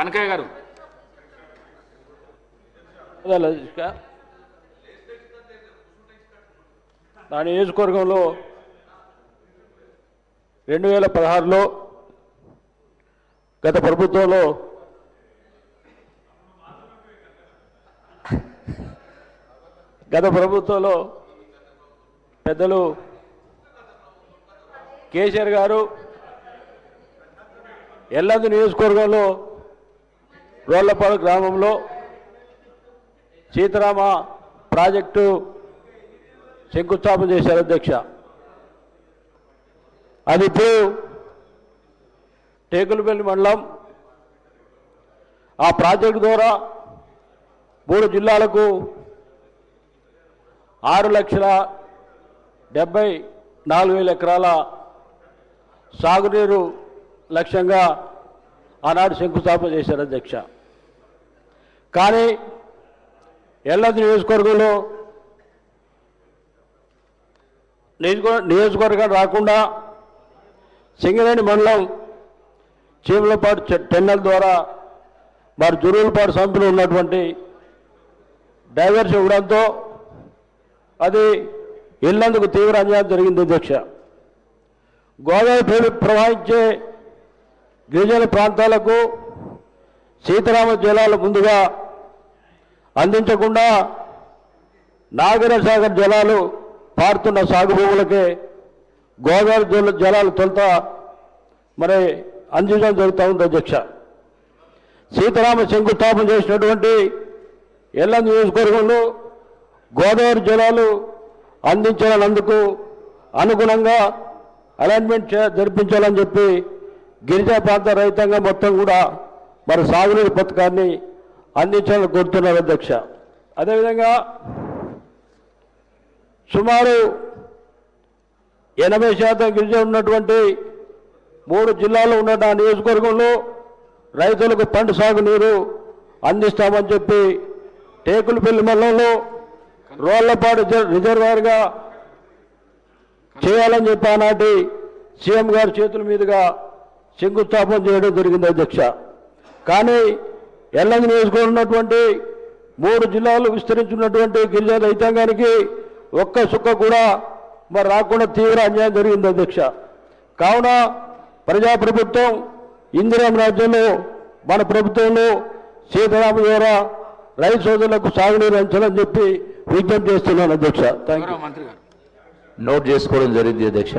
కనకయ్య గారు. నా నియోజకవర్గంలో రెండు వేల పదహారులో గత ప్రభుత్వంలో గత ప్రభుత్వంలో పెద్దలు కేసీఆర్ గారు ఎల్లందు నియోజకవర్గంలో రోళ్ళపాడు గ్రామంలో సీతారామ ప్రాజెక్టు శంకుస్థాపన చేశారు అధ్యక్ష. అది ఇప్పుడు టేకులపల్లి మండలం ఆ ప్రాజెక్టు ద్వారా మూడు జిల్లాలకు ఆరు లక్షల డెబ్బై నాలుగు వేల ఎకరాల సాగునీరు లక్ష్యంగా ఆనాడు శంకుస్థాపన చేశారు అధ్యక్ష. కానీ ఎల్లది నియోజకవర్గంలో నియోజక- నియోజకవర్గం రాకుండా సింగరేణి మండలం చీమలపాటు టెన్నెల ద్వారా మరి జురువులపాటు సంపులు ఉన్నటువంటి డైవర్స్ ఇవ్వడంతో అది ఇల్లందుకు తీవ్ర అన్యాయం జరిగింది అధ్యక్ష. గోదావరి ప్రవహించే గిరిజన ప్రాంతాలకు సీతారామ జలాలు ముందుగా అందించకుండా నాగరసాగర్ జలాలు పారుతున్న సాగు భూములకే గోదావరి జల జలాలు తొలుత మరి అందించడం జరుగుతూ ఉంది అధ్యక్ష. సీతారామ శంకుస్థాపన చేసినటువంటి ఎల్ల నియోజకవర్గంలో గోదావరి జలాలు అందించాలన్నందుకు అనుగుణంగా అలైన్మెంట్ జరిపించాలని చెప్పి గిరిజా ప్రాంత రైతాంగం మొత్తం కూడా మరి సాగునీరు పథకాన్ని అందించాలని కోరుతున్నారు అధ్యక్ష. అదేవిధంగా సుమారు ఎనభై శాతం గిరిజన ఉన్నటువంటి మూడు జిల్లాల్లో ఉన్న ఆ నియోజకవర్గంలో రైతులకు పంట సాగు నీరు అందిస్తామని చెప్పి టేకులపల్లి మండలంలో రోళ్ళపాడు రిజర్వాయర్గా చేయాలని చెప్పి ఆనాటి సీఎం గారి చేతుల మీదుగా శంకుస్థాపన చేయడం జరిగింది అధ్యక్ష. కానీ ఎల్లంగి నియోజకవర్గం ఉన్నటువంటి మూడు జిల్లాలు విస్తరించున్నటువంటి గిరిజన రైతాంగానికి ఒక్క సుక్క కూడా మరి రాకుండా తీవ్ర అన్యాయం జరిగింది అధ్యక్ష. కావున ప్రజాప్రభుత్వం ఇందిరామ రాజ్యంలో మన ప్రభుత్వంలో సీతారామ ద్వారా రైతు సోదరులకు సాగునీరు అంచాలని చెప్పి విజ్ఞప్తి చేస్తున్నాను అధ్యక్ష. థ్యాంక్ యూ నోట్ చేసుకోవడం జరిగింది అధ్యక్ష.